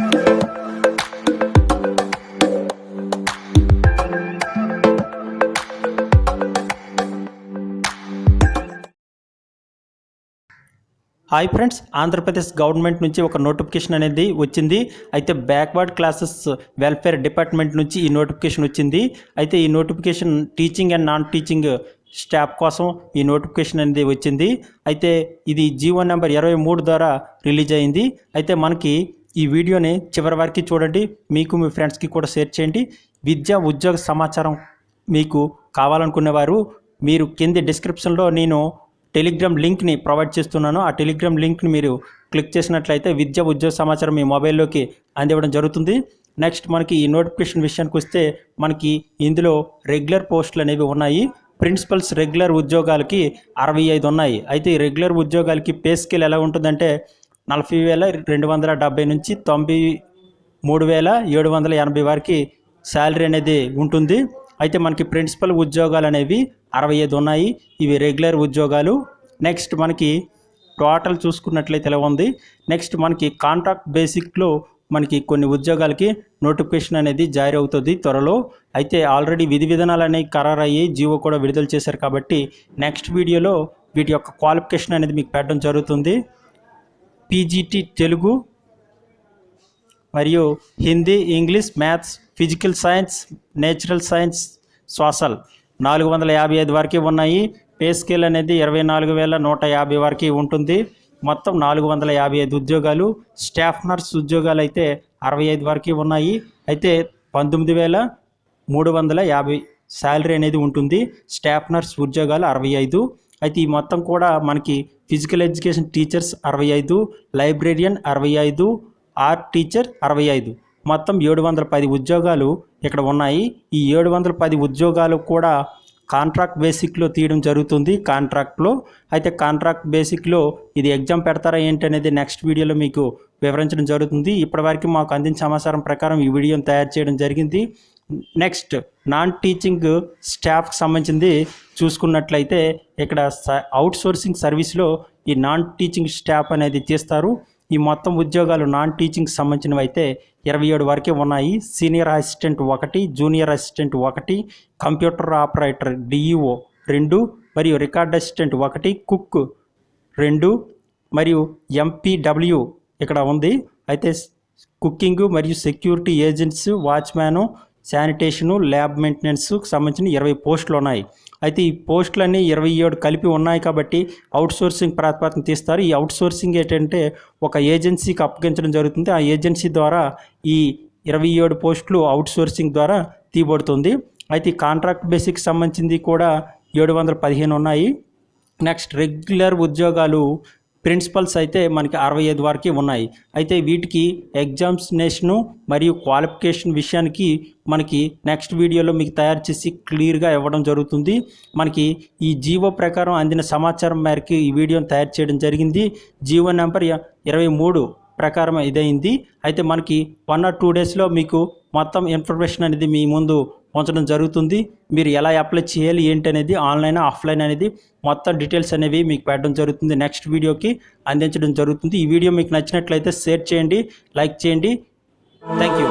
Hi friends Andhra Pradesh government నుంచి ఒక notification అనేది వచ్చింది. అయితే బ్యాక్వర్డ్ క్లాసెస్ వెల్ఫేర్ డిపార్ట్మెంట్ నుంచి ఈ నోటిఫికేషన్ వచ్చింది. అయితే ఈ notification teaching and non teaching staff కోసం ఈ నోటిఫికేషన్ అనేది వచ్చింది. అయితే ఇది జీవో నెంబర్ ఇరవై మూడు ద్వారా రిలీజ్ అయింది. అయితే మనకి ఈ వీడియోని చివరి వరకు చూడండి. మీకు మీ ఫ్రెండ్స్కి కూడా షేర్ చేయండి. విద్యా ఉద్యోగ సమాచారం మీకు కావాలనుకునేవారు మీరు కింది డిస్క్రిప్షన్లో నేను టెలిగ్రామ్ లింక్ని ప్రొవైడ్ చేస్తున్నాను. ఆ టెలిగ్రామ్ లింక్ని మీరు క్లిక్ చేసినట్లయితే విద్యా ఉద్యోగ సమాచారం మీ మొబైల్లోకి అందివ్వడం జరుగుతుంది. నెక్స్ట్ మనకి ఈ నోటిఫికేషన్ విషయానికి వస్తే మనకి ఇందులో రెగ్యులర్ పోస్టులు అనేవి ఉన్నాయి. ప్రిన్సిపల్స్ రెగ్యులర్ ఉద్యోగాలకి అరవై ఐదు ఉన్నాయి. అయితే ఈ రెగ్యులర్ ఉద్యోగాలకి పే స్కేల్ ఎలా ఉంటుందంటే నలభై వేల రెండు వందల డెబ్బై నుంచి తొంభై మూడు వేల ఏడు వందల ఎనభై వరకు శాలరీ అనేది ఉంటుంది. అయితే మనకి ప్రిన్సిపల్ ఉద్యోగాలు అనేవి అరవై ఐదు ఉన్నాయి. ఇవి రెగ్యులర్ ఉద్యోగాలు. నెక్స్ట్ మనకి టోటల్ చూసుకున్నట్లయితే ఉంది? నెక్స్ట్ మనకి కాంట్రాక్ట్ బేసిక్లో మనకి కొన్ని ఉద్యోగాలకి నోటిఫికేషన్ అనేది జారీ అవుతుంది త్వరలో. అయితే ఆల్రెడీ విధి విధానాలు అనేవి ఖరారయ్యి జీవో కూడా విడుదల చేశారు కాబట్టి నెక్స్ట్ వీడియోలో వీటి యొక్క క్వాలిఫికేషన్ అనేది మీకు పెట్టడం జరుగుతుంది. పీజీటీ తెలుగు మరియు Hindi English maths physical science natural science social నాలుగు వందల యాభై ఐదు వరకు ఉన్నాయి. పే స్కేల్ అనేది ఇరవై నాలుగు వేల నూట యాభై వరకు ఉంటుంది. మొత్తం నాలుగు వందల యాభై ఐదు ఉద్యోగాలు. స్టాఫ్ నర్స్ ఉద్యోగాలు అయితే అరవై ఐదు వరకు ఉన్నాయి. అయితే పంతొమ్మిది వేల మూడు వందల యాభై శాలరీ అనేది ఉంటుంది. స్టాఫ్ నర్స్ ఉద్యోగాలు అరవై ఐదు. అయితే ఈ మొత్తం కూడా మనకి ఫిజికల్ ఎడ్యుకేషన్ టీచర్స్ అరవై ఐదు లైబ్రేరియన్ అరవై ఐదు ఆర్ట్ టీచర్ అరవై ఐదు. మొత్తం ఏడు వందల పది ఉద్యోగాలు ఇక్కడ ఉన్నాయి. ఈ ఏడు వందల పది ఉద్యోగాలు కూడా కాంట్రాక్ట్ బేసిక్లో తీయడం జరుగుతుంది. కాంట్రాక్ట్లో అయితే కాంట్రాక్ట్ బేసిక్లో ఇది ఎగ్జామ్ పెడతారా ఏంటి అనేది నెక్స్ట్ వీడియోలో మీకు వివరించడం జరుగుతుంది. ఇప్పటివరకు మాకు అందించిన సమాచారం ప్రకారం ఈ వీడియోని తయారు చేయడం జరిగింది. నెక్స్ట్ నాన్ టీచింగ్ స్టాఫ్కి సంబంధించింది చూసుకున్నట్లయితే ఇక్కడ అవుట్ సోర్సింగ్ సర్వీస్లో ఈ నాన్ టీచింగ్ స్టాఫ్ అనేది తీస్తారు ఈ మొత్తం ఉద్యోగాలు నాన్ టీచింగ్కి సంబంధించినవి అయితే ఇరవై ఏడు వరకే ఉన్నాయి. సీనియర్ అసిస్టెంట్ ఒకటి జూనియర్ అసిస్టెంట్ ఒకటి కంప్యూటర్ ఆపరేటర్ డిఈఓ రెండు మరియు రికార్డ్ అసిస్టెంట్ ఒకటి కుక్ రెండు మరియు ఎంపీడబ్ల్యూ ఇక్కడ ఉంది. అయితే కుకింగ్ మరియు security agents watchman sanitation lab మెయింటెనెన్స్కి సంబంధించిన ఇరవై పోస్టులు ఉన్నాయి. అయితే ఈ పోస్టులన్నీ ఇరవై ఏడు కలిపి ఉన్నాయి కాబట్టి అవుట్ సోర్సింగ్ ప్రాతిపదికన తీస్తారు. ఈ అవుట్ సోర్సింగ్ ఏంటంటే ఒక ఏజెన్సీకి అప్పగించడం జరుగుతుంది. ఆ ఏజెన్సీ ద్వారా ఈ ఇరవై ఏడు పోస్టులు అవుట్ సోర్సింగ్ ద్వారా తీయబడుతుంది. అయితే ఈ కాంట్రాక్ట్ బేసిక్ సంబంధించింది కూడా ఏడు వందల పదిహేను ఉన్నాయి. నెక్స్ట్ రెగ్యులర్ ఉద్యోగాలు ప్రిన్సిపల్స్ అయితే మనకి అరవై ఐదు వరకు ఉన్నాయి. అయితే వీటికి ఎగ్జామ్స్నేషను మరియు క్వాలిఫికేషన్ విషయానికి మనకి నెక్స్ట్ వీడియోలో మీకు తయారు చేసి క్లియర్గా ఇవ్వడం జరుగుతుంది. మనకి ఈ జీవో ప్రకారం అందిన సమాచారం మేరకు ఈ వీడియోని తయారు చేయడం జరిగింది. జీవో నెంబర్ ఇరవై మూడు ప్రకారం ఇదైంది. అయితే మనకి వన్ ఆర్ టూ డేస్లో మీకు మొత్తం ఇన్ఫర్మేషన్ అనేది మీ ముందు ఉంచడం జరుగుతుంది. మీరు ఎలా అప్లై చేయాలి ఏంటి అనేది ఆన్లైన్ ఆఫ్లైన్ అనేది మొత్తం డీటెయిల్స్ అనేవి మీకు పెట్టడం జరుగుతుంది. నెక్స్ట్ వీడియోకి అందించడం జరుగుతుంది. ఈ వీడియో మీకు నచ్చినట్లయితే షేర్ చేయండి లైక్ చేయండి. Thank you